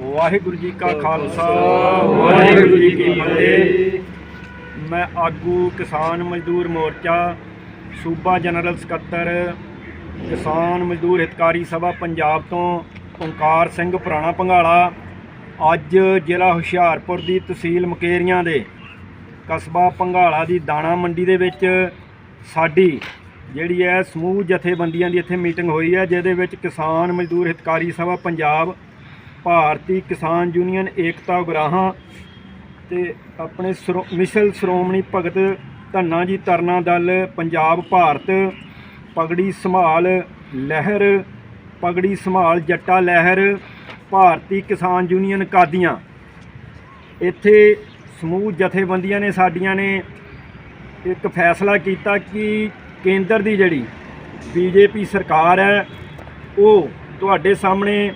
ਵਾਹਿਗੁਰੂ ਜੀ ਕਾ ਖਾਲਸਾ ਵਾਹਿਗੁਰੂ ਜੀ ਕੀ ਫਤਿਹ। ਮੈਂ ਆਗੂ ਕਿਸਾਨ ਮਜ਼ਦੂਰ ਮੋਰਚਾ ਸੂਬਾ ਜਨਰਲ ਸਕੱਤਰ ਕਿਸਾਨ ਮਜ਼ਦੂਰ ਹਿਤਕਾਰੀ ਸਭਾ ਪੰਜਾਬ ਤੋਂ ਓਂਕਾਰ ਸਿੰਘ ਪੁਰਾਣਾ ਪੰਘਾਲਾ ਅੱਜ ਜ਼ਿਲ੍ਹਾ ਹੁਸ਼ਿਆਰਪੁਰ ਦੀ ਤਹਿਸੀਲ ਮੁਕੇਰੀਆਂ ਦੇ ਕਸਬਾ ਪੰਘਾਲਾ ਦੀ ਦਾਣਾ ਮੰਡੀ ਦੇ ਵਿੱਚ ਸਾਡੀ ਜਿਹੜੀ ਹੈ ਸਮੂਹ ਜਥੇਬੰਦੀਆਂ ਦੀ ਇੱਥੇ ਮੀਟਿੰਗ ਹੋਈ ਹੈ ਜਿਹਦੇ ਵਿੱਚ ਕਿਸਾਨ ਮਜ਼ਦੂਰ ਹਿਤਕਾਰੀ ਸਭਾ ਪੰਜਾਬ ਭਾਰਤੀ ਕਿਸਾਨ ਯੂਨੀਅਨ ਏਕਤਾ ਉਗਰਾਹਾਂ ਤੇ ਆਪਣੇ ਸ਼੍ਰੋ- ਮਿਸਲ ਸ਼੍ਰੋਮਣੀ ਭਗਤ ਧੰਨਾ ਜੀ ਤਰਨਾ ਦਲ, ਪੰਜਾਬ ਭਾਰਤ, ਪਗੜੀ ਸੰਭਾਲ ਲਹਿਰ, ਪਗੜੀ ਸੰਭਾਲ ਜੱਟਾ ਲਹਿਰ, ਭਾਰਤੀ ਕਿਸਾਨ ਯੂਨੀਅਨ ਕਾਦੀਆਂ। ਇੱਥੇ ਸਮੂਹ ਜਥੇਬੰਦੀਆਂ ਨੇ ਸਾਡੀਆਂ ਨੇ ਇੱਕ ਫੈਸਲਾ ਕੀਤਾ ਕਿ ਕੇਂਦਰ ਦੀ ਜਿਹੜੀ ਬੀਜੇਪੀ ਸਰਕਾਰ ਹੈ, ਉਹ ਤੁਹਾਡੇ ਸਾਹਮਣੇ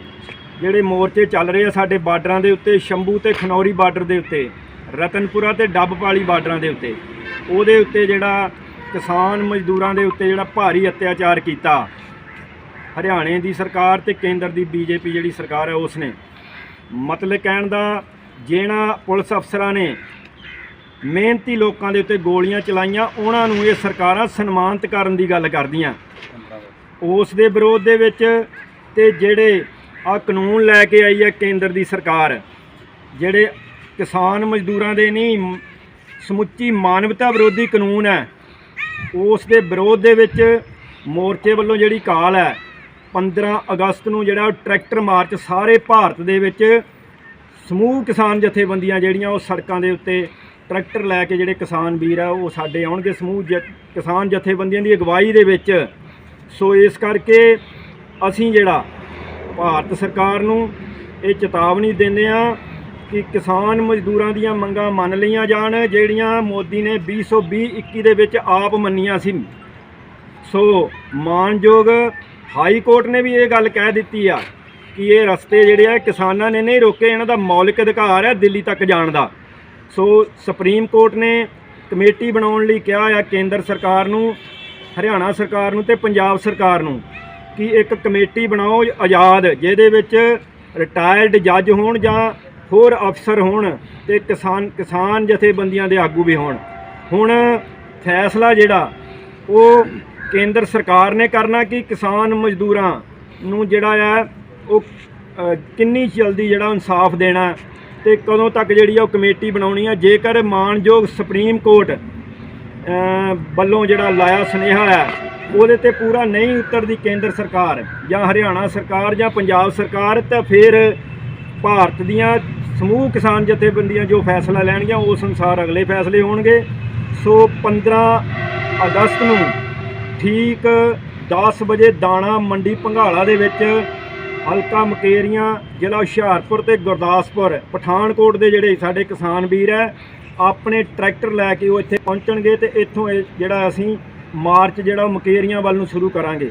ਜਿਹੜੇ ਮੋਰਚੇ ਚੱਲ ਰਹੇ ਆ ਸਾਡੇ ਬਾਰਡਰਾਂ ਦੇ ਉੱਤੇ, ਸ਼ੰਭੂ ਤੇ ਖਨੌਰੀ ਬਾਰਡਰ ਦੇ ਉੱਤੇ, ਰਤਨਪੁਰਾ ਤੇ ਡੱਬਪਾਲੀ ਬਾਰਡਰਾਂ ਦੇ ਉੱਤੇ, ਉਹਦੇ ਉੱਤੇ ਜਿਹੜਾ ਕਿਸਾਨ ਮਜ਼ਦੂਰਾਂ ਦੇ ਉੱਤੇ ਜਿਹੜਾ ਭਾਰੀ ਅਤਿਆਚਾਰ ਕੀਤਾ, ਹਰਿਆਣੇ ਦੀ ਸਰਕਾਰ ਤੇ ਕੇਂਦਰ ਦੀ ਬੀਜੇਪੀ ਜਿਹੜੀ ਸਰਕਾਰ ਹੈ ਉਸ ਨੇ ਮਤਲਬ ਕਹਿਣ ਦਾ ਜਿਹੜਾ ਪੁਲਿਸ ਅਫਸਰਾਂ ਨੇ ਮਿਹਨਤੀ ਲੋਕਾਂ ਦੇ ਉੱਤੇ ਗੋਲੀਆਂ ਚਲਾਈਆਂ, ਉਹਨਾਂ ਨੂੰ ਇਹ ਸਰਕਾਰਾਂ ਸਨਮਾਨਿਤ ਕਰਨ ਦੀ ਗੱਲ ਕਰਦੀਆਂ। ਉਸ ਦੇ ਵਿਰੋਧ ਦੇ ਵਿੱਚ ਤੇ ਜਿਹੜੇ ਆ ਕਾਨੂੰਨ ਲੈ ਕੇ ਆਈ ਹੈ ਕੇਂਦਰ ਦੀ ਸਰਕਾਰ। ਜਿਹੜੇ ਕਿਸਾਨ ਮਜ਼ਦੂਰਾਂ ਦੇ ਨਹੀਂ, ਸਮੁੱਚੀ ਮਾਨਵਤਾ ਵਿਰੋਧੀ ਕਾਨੂੰਨ ਹੈ। ਉਸ ਦੇ ਵਿਰੋਧ ਦੇ ਵਿੱਚ ਮੋਰਚੇ ਵੱਲੋਂ ਜਿਹੜੀ ਕਾਲ ਹੈ 15 ਅਗਸਤ ਨੂੰ ਜਿਹੜਾ ਉਹ ਟਰੈਕਟਰ ਮਾਰਚ ਸਾਰੇ ਭਾਰਤ ਦੇ ਵਿੱਚ ਸਮੂਹ ਕਿਸਾਨ ਜਥੇਬੰਦੀਆਂ ਜਿਹੜੀਆਂ ਉਹ ਸੜਕਾਂ ਦੇ ਉੱਤੇ ਟਰੈਕਟਰ ਲੈ ਕੇ ਜਿਹੜੇ ਕਿਸਾਨ ਵੀਰ ਆ, ਉਹ ਸਾਡੇ ਆਉਣਗੇ ਸਮੂਹ ਜ- ਕਿਸਾਨ ਜਥੇਬੰਦੀਆਂ ਦੀ ਅਗਵਾਈ ਦੇ ਵਿੱਚ। ਸੋ ਇਸ ਕਰਕੇ ਅਸੀਂ ਜਿਹੜਾ ਭਾਰਤ ਸਰਕਾਰ ਨੂੰ ਇਹ ਚੇਤਾਵਨੀ ਦਿੰਦੇ ਆ ਕਿ ਕਿਸਾਨ ਮਜ਼ਦੂਰਾਂ ਦੀਆਂ ਮੰਗਾਂ ਮੰਨ ਲਈਆਂ ਜਾਣ, ਜਿਹੜੀਆਂ ਮੋਦੀ ਨੇ 2020 21 ਦੇ ਵਿੱਚ ਆਪ ਮੰਨੀਆਂ ਸੀ। ਸੋ ਮਾਨਯੋਗ ਹਾਈ ਕੋਰਟ ਨੇ ਵੀ ਇਹ ਗੱਲ ਕਹਿ ਦਿੱਤੀ ਆ ਕਿ ਇਹ ਰਸਤੇ ਜਿਹੜੇ ਆ, ਕਿਸਾਨਾਂ ਨੇ ਨਹੀਂ ਰੋਕੇ, ਇਹਨਾਂ ਦਾ ਮੌਲਿਕ ਅਧਿਕਾਰ ਹੈ ਦਿੱਲੀ ਤੱਕ ਜਾਣ ਦਾ। ਸੋ ਸੁਪਰੀਮ ਕੋਰਟ ਨੇ ਕਮੇਟੀ ਬਣਾਉਣ ਲਈ ਕਿਹਾ ਆ ਕੇਂਦਰ ਸਰਕਾਰ ਨੂੰ, ਹਰਿਆਣਾ ਸਰਕਾਰ ਨੂੰ ਤੇ ਪੰਜਾਬ ਸਰਕਾਰ ਨੂੰ। ਕਿ ਇੱਕ ਕਮੇਟੀ ਬਣਾਓ ਆਜ਼ਾਦ, ਜਿਹਦੇ ਵਿੱਚ ਰਿਟਾਇਰਡ ਜੱਜ ਹੋਣ ਜਾਂ ਹੋਰ ਅਫਸਰ ਹੋਣ ਤੇ ਕਿਸਾਨ ਕਿਸਾਨ ਜਥੇਬੰਦੀਆਂ ਦੇ ਆਗੂ ਵੀ ਹੋਣ। ਹੁਣ ਫੈਸਲਾ ਜਿਹੜਾ, ਉਹ ਕੇਂਦਰ ਸਰਕਾਰ ਨੇ ਕਰਨਾ ਕਿ ਕਿਸਾਨ ਮਜ਼ਦੂਰਾਂ ਨੂੰ ਜਿਹੜਾ ਆ, ਉਹ ਕਿੰਨੀ ਜਲਦੀ ਜਿਹੜਾ ਇਨਸਾਫ ਦੇਣਾ ਤੇ ਕਦੋਂ ਤੱਕ ਜਿਹੜੀ ਆ ਉਹ ਕਮੇਟੀ ਬਣਾਉਣੀ ਆ। ਜੇਕਰ ਮਾਨਯੋਗ ਸੁਪਰੀਮ ਕੋਰਟ ਵੱਲੋਂ ਜਿਹੜਾ ਲਾਇਆ ਸੁਨੇਹਾ ਹੈ ਉਹਦੇ ਤੇ ਪੂਰਾ ਨਹੀਂ ਉਤਰਦੀ ਕੇਂਦਰ ਸਰਕਾਰ ਜਾਂ ਹਰਿਆਣਾ ਸਰਕਾਰ ਜਾਂ ਪੰਜਾਬ ਸਰਕਾਰ ਤਾਂ ਫਿਰ ਭਾਰਤ ਦੀਆਂ ਸਮੂਹ ਕਿਸਾਨ ਜਥੇਬੰਦੀਆਂ ਜੋ ਫੈਸਲਾ ਲੈਣਗੀਆਂ ਉਸ ਅਨੁਸਾਰ ਅਗਲੇ ਫੈਸਲੇ ਹੋਣਗੇ। ਸੋ 15 ਅਗਸਤ ਨੂੰ ਠੀਕ 10 ਵਜੇ ਦਾਣਾ ਮੰਡੀ ਭੰਗਾਲਾ ਦੇ ਵਿੱਚ ਹਲਕਾ ਮਕੇਰੀਆਂ, ਜ਼ਿਲ੍ਹਾ ਹੁਸ਼ਿਆਰਪੁਰ ਤੇ ਗੁਰਦਾਸਪੁਰ, ਪਠਾਨਕੋਟ ਦੇ ਜਿਹੜੇ ਸਾਡੇ ਕਿਸਾਨ ਵੀਰ ਹੈ, ਆਪਣੇ ਟਰੈਕਟਰ ਲੈ ਕੇ ਉਹ ਇੱਥੇ ਪਹੁੰਚਣਗੇ ਤੇ ਇੱਥੋਂ ਇਹ ਜਿਹੜਾ ਅਸੀਂ ਮਾਰਚ ਜਿਹੜਾ ਉਹ ਮਕੇਰੀਆਂ ਵੱਲ ਨੂੰ ਸ਼ੁਰੂ ਕਰਾਂਗੇ।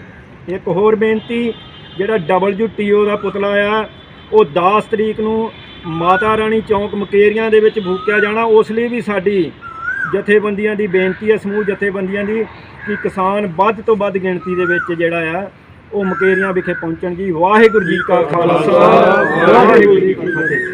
ਇੱਕ ਹੋਰ ਬੇਨਤੀ, ਜਿਹੜਾ WTO ਦਾ ਪੁਤਲਾ ਆ, ਉਹ 10 ਤਰੀਕ ਨੂੰ ਮਾਤਾ ਰਾਣੀ ਚੌਂਕ ਮਕੇਰੀਆਂ ਦੇ ਵਿੱਚ ਫੂਕਿਆ ਜਾਣਾ। ਉਸ ਲਈ ਵੀ ਸਾਡੀ ਜਥੇਬੰਦੀਆਂ ਦੀ ਬੇਨਤੀ ਹੈ, ਸਮੂਹ ਜਥੇਬੰਦੀਆਂ ਦੀ, ਕਿ ਕਿਸਾਨ ਵੱਧ ਤੋਂ ਵੱਧ ਗਿਣਤੀ ਦੇ ਵਿੱਚ ਜਿਹੜਾ ਆ, ਉਹ ਮਕੇਰੀਆਂ ਵਿਖੇ ਪਹੁੰਚਣ ਜੀ ਵਾਹਿਗੁਰੂ ਜੀ ਕਾ ਖਾਲਸਾ, ਵਾਹਿਗੁਰੂ ਜੀ ਕੀ ਫਤਿਹ।